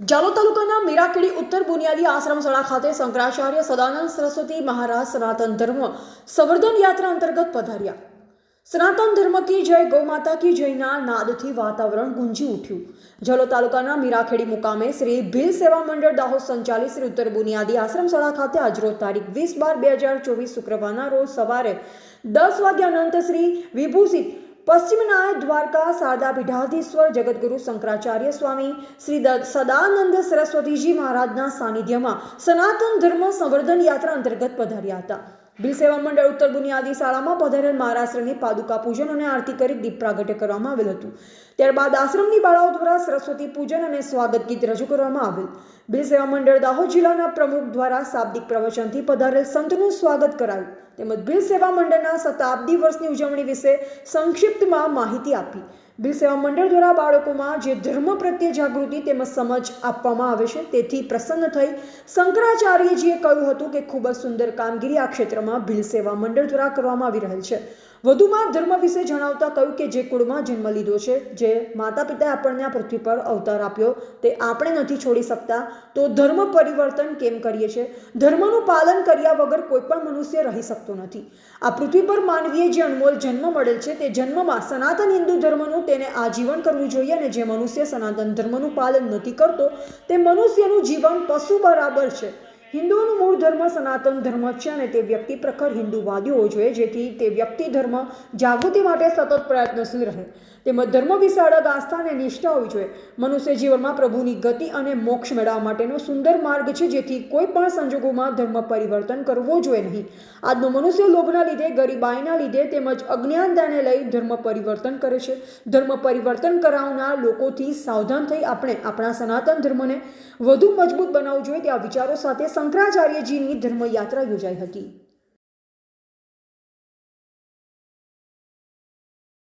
જાલોદ તાલુકાના મીરાખેડી ઉત્તર બુનિયાદી આશ્રમ શાળા ખાતે શંકરાચાર્ય સદાનંદ સરસ્વતી મહારાજ સનાતન ધર્મ સંવર્ધન યાત્રા અંતર્ગત પધાર્યા. સનાતન ધર્મ કી જય, ગૌ માતા કી જયના નાદથી વાતાવરણ ગુંજી ઉઠ્યું. જલો તાલુકાના મીરાખેડી મુકામે શ્રી ભીલ સેવા મંડળ દાહોદ સંચાલિત શ્રી ઉત્તર બુનિયાદી આશ્રમ શાળા ખાતે આજરોજ તારીખ વીસ બાર, બે હજાર ચોવીસ શુક્રવારના રોજ સવારે દસ વાગ્યા અનંત શ્રી વિભૂષિત પશ્ચિમનાય દ્વારકા, શારદા પીઠાધીશ્વર જગતગુરુ શંકરાચાર્ય સ્વામી, શ્રી સદાનંદ સરસ્વતીજી મહારાજના સાનિધ્યમાં સનાતન ધર્મ સંવર્ધન યાત્રા અંતર્ગત પધાર્યા હતા. બિલ સેવા મંડળ ઉત્તર બુનિયાદી શાળામાં પધારેલ મહારાષ્ટ્રની પાદુકા પૂજન અને આરતી કરી દીપ પ્રાગટ્ય કરવામાં આવેલ હતું. ત્યારબાદ આશ્રમની બાળાઓ દ્વારા સરસ્વતી પૂજન અને સ્વાગત ગીત રજૂ કરવામાં આવેલ. બિલ સેવા મંડળ દાહોદ જિલ્લાના પ્રમુખ દ્વારા શાબ્દિક પ્રવચનથી પધારેલ સંતનું સ્વાગત કરાયું. તેમજ બિલ સેવા મંડળના શતાબ્દી વર્ષની ઉજવણી વિશે સંક્ષિપ્તમાં માહિતી આપી. બિલ સેવા મંડળ દ્વારા બાળકોમાં જે ધર્મ પ્રત્યે જાગૃતિ તેમજ સમજ આપવામાં આવે છે, તેથી પ્રસન્ન થઈ શંકરાચાર્યજીએ કહ્યું હતું કે ખૂબ જ સુંદર કામગીરી આ ક્ષેત્રમાં ભીલ સેવા મંડળ દ્વારા કરવામાં આવી રહેલ છે. વધુમાં ધર્મ વિશે જણાવતા કહ્યું કે જે કુળમાં જન્મ લીધો છે, જે માતા પિતાએ આપણને આ પૃથ્વી પર અવતાર આપ્યો, તે આપણે નથી છોડી શકતા, તો ધર્મ પરિવર્તન કેમ કરીએ છીએ ધર્મનું પાલન કર્યા વગર કોઈ પણ મનુષ્ય રહી શકતો નથી. આ પૃથ્વી પર માનવીએ જે અનમોલ જન્મ મળેલ છે, તે જન્મમાં સનાતન હિન્દુ ધર્મનું તેને આજીવન કરવું જોઈએ અને જે મનુષ્ય સનાતન ધર્મનું પાલન નથી કરતો, તે મનુષ્યનું જીવન પશુ બરાબર છે. હિન્દુઓનું મૂળ ધર્મ સનાતન ધર્મ છે અને તે વ્યક્તિ પ્રખર હિન્દુવાદી હોવો જોઈએ, જેથી તે વ્યક્તિ ધર્મ જાગૃતિ માટે સતત પ્રયત્નશીલ રહે. તેમજ ધર્મ વિશે આસ્થા અને નિષ્ઠા હોવી જોઈએ. મનુષ્ય જીવનમાં પ્રભુની ગતિ અને મોક્ષ મેળવવા માટેનો સુંદર માર્ગ છે, જેથી કોઈ પણ સંજોગોમાં ધર્મ પરિવર્તન કરવો જોઈએ નહીં. આજનો મનુષ્ય લોભના લીધે, ગરીબાઈના લીધે તેમજ અજ્ઞાનતાને લઈ ધર્મ પરિવર્તન કરે છે. ધર્મ પરિવર્તન કરાવનાર લોકોથી સાવધાન થઈ આપણે આપણા સનાતન ધર્મને વધુ મજબૂત બનાવવું જોઈએ. તેવા વિચારો સાથે શંકરાચાર્યજીની ધર્મયાત્રા યોજાઈ હતી.